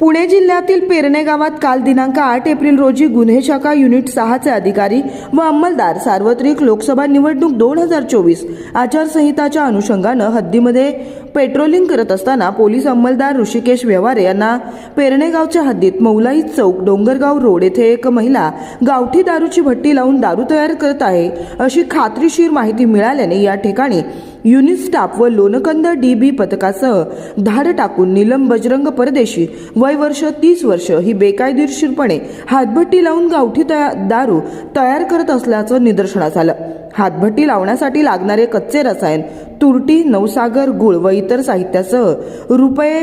पुणे जिल्ह्यातील पेरणे गावात काल दिनांक आठ एप्रिल रोजी गुन्हे शाखा युनिट सहाचे अधिकारी व अंमलदार सार्वत्रिक लोकसभा निवडणूक दोन हजार चोवीस आचारसंहिताच्या अनुषंगानं हद्दीमध्ये पेट्रोलिंग करत असताना पोलीस अंमलदार ऋषिकेश व्यवहारे यांना पेरणेगावच्या हद्दीत मौलाई चौक डोंगरगाव रोड येथे एक महिला गावठी दारूची भट्टी लावून दारू तयार करत आहे अशी खात्रीशीर माहिती मिळाल्याने या ठिकाणी युनिस्टाप व लोणकंद डी बी पथकासह धाड टाकून नीलम बजरंग परदेशी वय वर्ष तीस वर्ष ही बेकायदेशीरपणे हातभट्टी लावून गावठी तया दारू तयार करत असल्याचं निदर्शनास आलं. हातभट्टी लावण्यासाठी लागणारे कच्चे रसायन तुरटी नवसागर गुळ व इतर साहित्यासह रुपये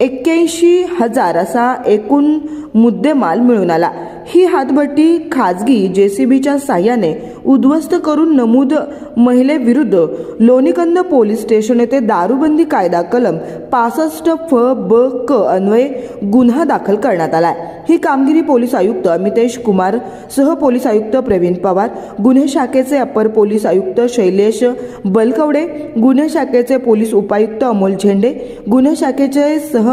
एक्क्याऐंशी हजार असा एकूण मुद्देमाल मिळून आला. ही हातभट्टी खाजगी जेसीबीच्या साह्याने उद्ध्वस्त करून नमूद महिलेविरुद्ध लोणीकंद पोलीस स्टेशन येथे दारूबंदी कायदा कलम पासष्ट फ ब क अन्वये गुन्हा दाखल करण्यात आला ही कामगिरी पोलीस आयुक्त अमितेश कुमार सह पोलीस आयुक्त प्रवीण पवार गुन्हे शाखेचे अपर पोलीस आयुक्त शैलेश बलकवडे गुन्हे शाखेचे पोलीस उपायुक्त अमोल झेंडे गुन्हे शाखेचे सह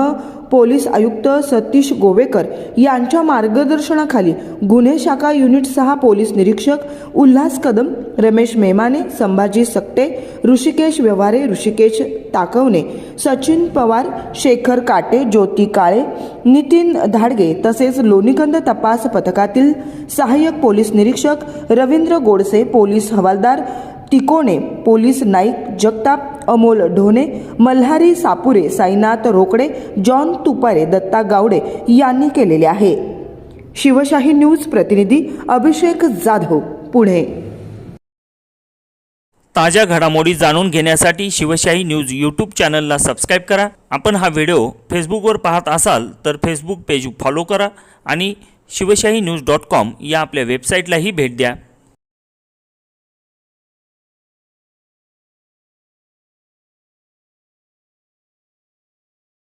पोलीस आयुक्त सतीश गोवेकर यांच्या मार्गदर्शनाखाली गुन्हे शाखा युनिट सहा पोलीस निरीक्षक उल्हास कदम रमेश मेमाने संभाजी सक्टे ऋषिकेश व्यवहारे ऋषिकेश ताकवणे सचिन पवार शेखर काटे ज्योती काळे नितीन धाडगे तसेच लोणीकंद तपास पथकातील सहाय्यक पोलीस निरीक्षक रवींद्र गोडसे पोलीस हवालदार तिकोणे पोलीस नाईक जगताप अमोल ढोणे मल्हारी सापुरे साईनाथ रोकडे जॉन तुपारे दत्ता गावडे यांनी केलेले आहे. शिवशाही न्यूज प्रतिनिधी अभिषेक जाधव पुणे. ताज्या घडामोडी जाणून घेण्यासाठी शिवशाही न्यूज यूट्यूब चॅनलला सबस्क्राईब करा. आपण हा व्हिडिओ फेसबुकवर पाहत असाल तर फेसबुक पेज फॉलो करा आणि शिवशाही न्यूज डॉट कॉम या आपल्या वेबसाईटलाही भेट द्या.